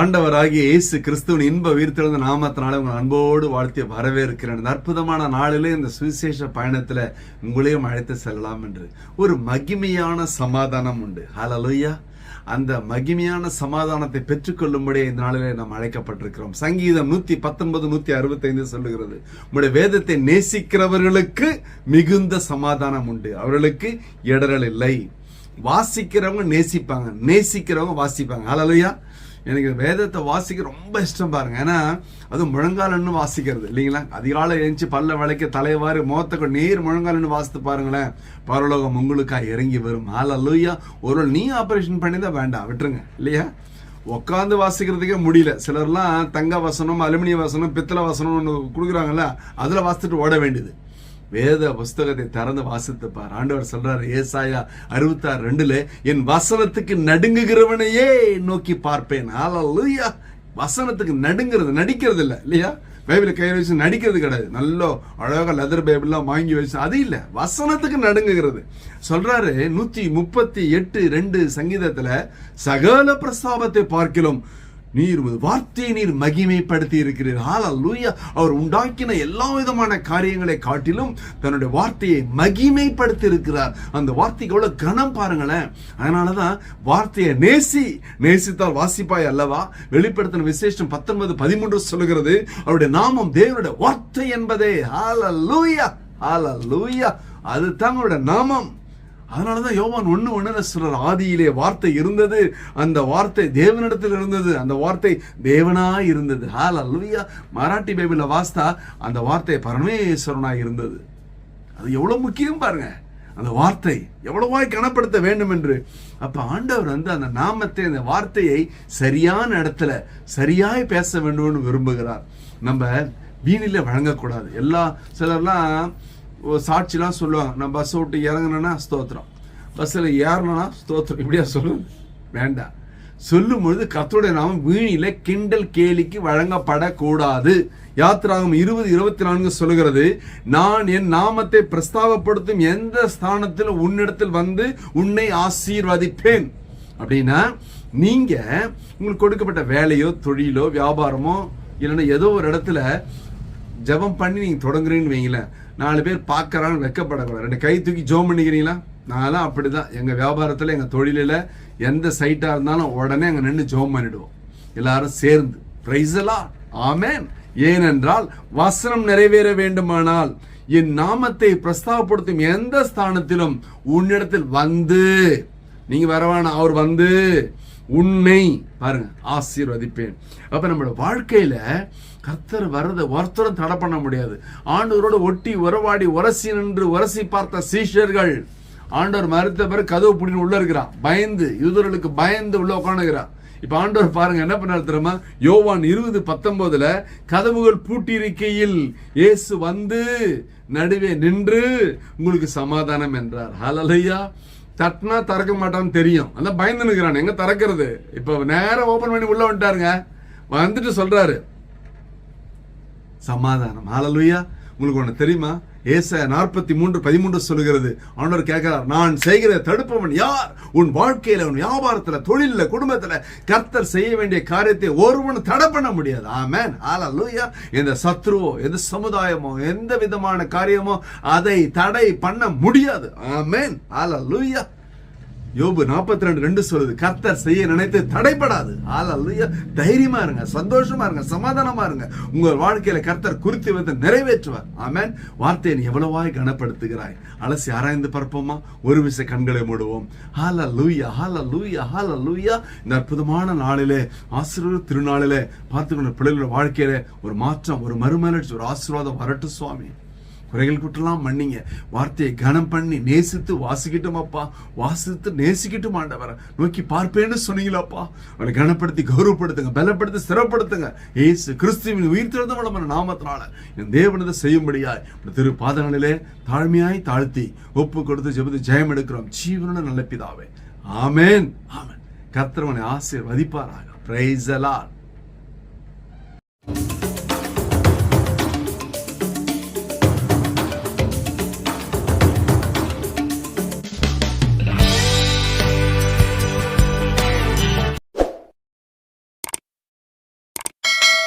ஆண்டவராகிய இயேசு கிறிஸ்துவின் இன்ப உயிர்த்தெழுந்த நாமத்தினால உங்கள் அன்போடு வாழ்த்தி வரவேற்கிறேன். இந்த அற்புதமான நாளிலே இந்த சுவிசேஷ பயணத்தில் உங்களையும் அழைத்து செல்லலாம் என்று. ஒரு மகிமையான சமாதானம் உண்டு. ஹலலுயா அந்த மகிமையான சமாதானத்தை பெற்றுக்கொள்ளும்படி இந்த நாளிலே நாம் அழைக்கப்பட்டிருக்கிறோம். சங்கீதம் நூத்தி பத்தொன்பது நூத்தி அறுபத்தைந்து சொல்லுகிறது. உங்களுடைய வேதத்தை நேசிக்கிறவர்களுக்கு மிகுந்த சமாதானம் உண்டு. அவர்களுக்கு இடரல் இல்லை. வாசிக்கிறவங்க நேசிப்பாங்க. நேசிக்கிறவங்க வாசிப்பாங்க. ஹலலுயா எனக்கு வேதத்தை வாசிக்க ரொம்ப இஷ்டம் பாருங்க. ஏன்னா அது முழங்காலன்னு வாசிக்கிறது இல்லைங்களா? அதிகாலை எழுந்துச்சு பல்ல விளக்க தலைவாறு மோத்தக்க நீர் முழங்காலன்னு வாசித்து பாருங்களேன். பரலோகம் உங்களுக்காக இறங்கி வரும். ஹalleluya ஒரு நீ ஆபரேஷன் பண்ணி தான் வேண்டாம் விட்டுருங்க இல்லையா? உட்காந்து வாசிக்கிறதுக்கே முடியல. சிலர்லாம் தங்க வசனம் அலுமினிய வசனம் பித்தளை வசனம் ஒன்று கொடுக்குறாங்கல்ல அதில் வாசித்துட்டு ஓட வேண்டியது. வேத புஸ்தகத்தை திறந்து வாசித்து பார் ஆண்டவர் சொல்றாரு ஏசாயா அறுபத்தாறு ரெண்டுல என் வசனத்துக்கு நடுங்குகிறவனையே நோக்கி பார்ப்பேன். ஹalleluya. வசனத்துக்கு நடுங்கிறது நடிக்கிறது இல்ல இல்லையா? பைபிளை கையில் வச்சு நடிக்கிறது கிடையாது. நல்ல அழகா லெதர் பைபிள்லாம் வாங்கி வச்சு அது இல்ல. வசனத்துக்கு நடுங்குகிறது. சொல்றாரு நூத்தி முப்பத்தி எட்டு ரெண்டு சங்கீதத்துல சகல பிரஸ்தாபத்தை பார்க்கலாம் நீர் வார்த்தையை நீர் மகிமைப்படுத்தி இருக்கிறீர். லூயா அவர் உண்டாக்கின எல்லா விதமான காரியங்களை காட்டிலும் தன்னுடைய வார்த்தையை மகிமைப்படுத்தி இருக்கிறார். அந்த வார்த்தைக்கு எவ்வளோ கனம் பாருங்களேன். அதனாலதான் வார்த்தையை நேசி நேசித்தால் வாசிப்பாய் அல்லவா? வெளிப்படுத்தின விசேஷம் பத்தொன்பது பதிமூன்று சொல்லுகிறது. அவருடைய நாமம் தேவனுடைய வார்த்தை என்பதே. ஹalleluya லூயா அது தங்களோட நாமம். அதனாலதான் யோவான் ஒன்று ஒண்ணுல சொல்றார். ஆதியிலே வார்த்தை இருந்தது அந்த வார்த்தை தேவனிடத்தில் இருந்தது அந்த வார்த்தை தேவனா இருந்தது. ஹால் அல்லவியா மராட்டி பைபிள்ல வாஸ்தா அந்த வார்த்தை பரமேஸ்வரனா இருந்தது. அது எவ்வளவு முக்கியம் பாருங்க. அந்த வார்த்தை எவ்வளவாய் கனப்படுத்த வேண்டும் என்று அப்ப ஆண்டவர் வந்து அந்த நாமத்தை அந்த வார்த்தையை சரியான இடத்துல சரியாய் பேச வேண்டும்னு விரும்புகிறார். நம்ம வீணில வழங்கக்கூடாது. எல்லா சிலர்லாம் சாட்சிலாம் சொல்லுவாங்க. நான் பஸ்ஸை விட்டு இறங்கினேன்னா ஸ்தோத்திரம். பஸ்ஸில் ஏறணும்னா ஸ்தோத்திரம். இப்படியா சொல்லுங்க வேண்டாம். சொல்லும்பொழுது கத்தோடைய நாமம் வீணில கிண்டல் கேலிக்கு வழங்கப்படக்கூடாது. யாத்திராகும் இருபது இருபத்தி நான்கு சொல்கிறது நான் என் நாமத்தை பிரஸ்தாபப்படுத்தும் எந்த ஸ்தானத்தில் உன்னிடத்தில் வந்து உன்னை ஆசீர்வதிப்பேன்? அப்படின்னா நீங்க உங்களுக்கு கொடுக்கப்பட்ட வேலையோ தொழிலோ வியாபாரமோ இல்லைன்னா ஏதோ ஒரு இடத்துல ஜெபம் பண்ணி நீங்கள் தொடங்குறீங்கன்னு வைங்களேன். நாலு பேர் பார்க்கறான்னு வெக்கப்படக்கூடாது. ரெண்டு கை தூக்கி ஜோம் பண்ணிக்கிறீங்களா? நான்லாம் அப்படிதான். எங்கள் வியாபாரத்தில் எங்கள் தொழிலில் எந்த சைட்டாக இருந்தாலும் உடனே அங்கே நின்று ஜோம் பண்ணிடுவோம். எல்லாரும் சேர்ந்து. ப்ரைஸலா ஆமேன் ஏனென்றால் வசனம் நிறைவேற வேண்டுமானால் என் நாமத்தை பிரஸ்தாபப்படுத்தும் எந்த ஸ்தானத்திலும் உன்னிடத்தில் வந்து நீங்க வரவான அவர் வந்து உன்னை பாருங்க ஆசீர்வதிப்பேன். அப்ப நம்மளோட வாழ்க்கையில கர்த்தர் வர்றதை ஒருத்தரும் தடை பண்ண முடியாது. ஆண்டவரோட ஒட்டி உறவாடி உரசி நின்று உரசி பார்த்த சீஷர்கள் ஆண்டவர் மறுத்த பிறகு கதவு பிடின்னு உள்ள இருக்கிறான். பயந்து யூதர்களுக்கு பயந்து உள்ள உட்காந்துக்கிறான் இப்ப ஆண்டவர் பாருங்க என்ன பண்ணாரு தெரியுமா? யோவான் இருபது பத்தொன்பதுல கதவுகள் பூட்டியிருக்கையில் இயேசு வந்து நடுவே நின்று உங்களுக்கு சமாதானம் என்றார். ஹலலையா தட்டினா திறக்க மாட்டான்னு தெரியும். அதான் பயந்து நிற்கிறான் எங்க திறக்கிறது? இப்போ நேரம் ஓப்பன் பண்ணி உள்ள வந்துட்டாருங்க. வந்துட்டு சொல்றாரு. சமாதானம். ஆலலுயா உங்களுக்கு ஒன்று தெரியுமா? ஏச நாற்பத்தி மூன்று பதிமூன்று சொல்லுகிறது. ஆண்டவர் கேட்கிறார் நான் செய்கிற தடுப்பவன் யார்? உன் வாழ்க்கையில உன் வியாபாரத்துல தொழிலில் குடும்பத்துல கர்த்தர் செய்ய வேண்டிய காரியத்தை ஒருவனும் தடை பண்ண முடியாது. ஆமேன். ஹalleluya. எந்த சத்ருவோ எந்த சமுதாயமோ எந்த விதமான காரியமோ அதை தடை பண்ண முடியாது. ஆமென். ஹalleluya. யோபு நாற்பத்தி ரெண்டு ரெண்டு சொல்லுது கர்த்தர் செய்ய நினைத்து தடைப்படாது. ஹalleluya. தைரியமா இருங்க சந்தோஷமா இருங்க சமாதானமா இருங்க. உங்கள் வாழ்க்கையில கர்த்தர் குறித்து வந்து நிறைவேற்றுவார். ஆமேன் வார்த்தையை நீ எவ்வளவாய் கனப்படுத்துகிறாய்? அலசி ஆராய்ந்து பார்ப்போமா? ஒரு விசை கண்களை மூடுவோம். ஹalleluya ஹalleluya ஹalleluya இந்த அற்புதமான நாளிலே ஆசீர்வாத திருநாளிலே பார்த்துக்கொண்ட பிள்ளைகளோட வாழ்க்கையில ஒரு மாற்றம் ஒரு மறுமலர்ச்சி ஒரு ஆசீர்வாதம் வரட்டும் சுவாமி. குறைகள் குற்றலாம் மன்னிங்க. வார்த்தையை கனம் பண்ணி நேசித்து வாசிக்கட்டும் அப்பா. வாசித்து நேசிக்கட்டும் ஆண்டவரை. நோக்கி பார்ப்பேன்னு சொன்னீங்களாப்பா அவளை கனப்படுத்தி கௌரவப்படுத்துங்க பலப்படுத்தி சிறப்படுத்துங்க ஏசு கிறிஸ்துவின் உயிர் திறந்த வளமான நாமத்தினால என் தேவனதை செய்யும்படியாய் திரு பாதங்களிலே தாழ்மையாய் தாழ்த்தி ஒப்பு கொடுத்து ஜெபத்து ஜெயம் எடுக்கிறோம். ஜீவனோட நல்ல பிதாவே. ஆமன். கத்தருவனை ஆசிரியர் ஆசீர்வதிப்பாராக. Price allot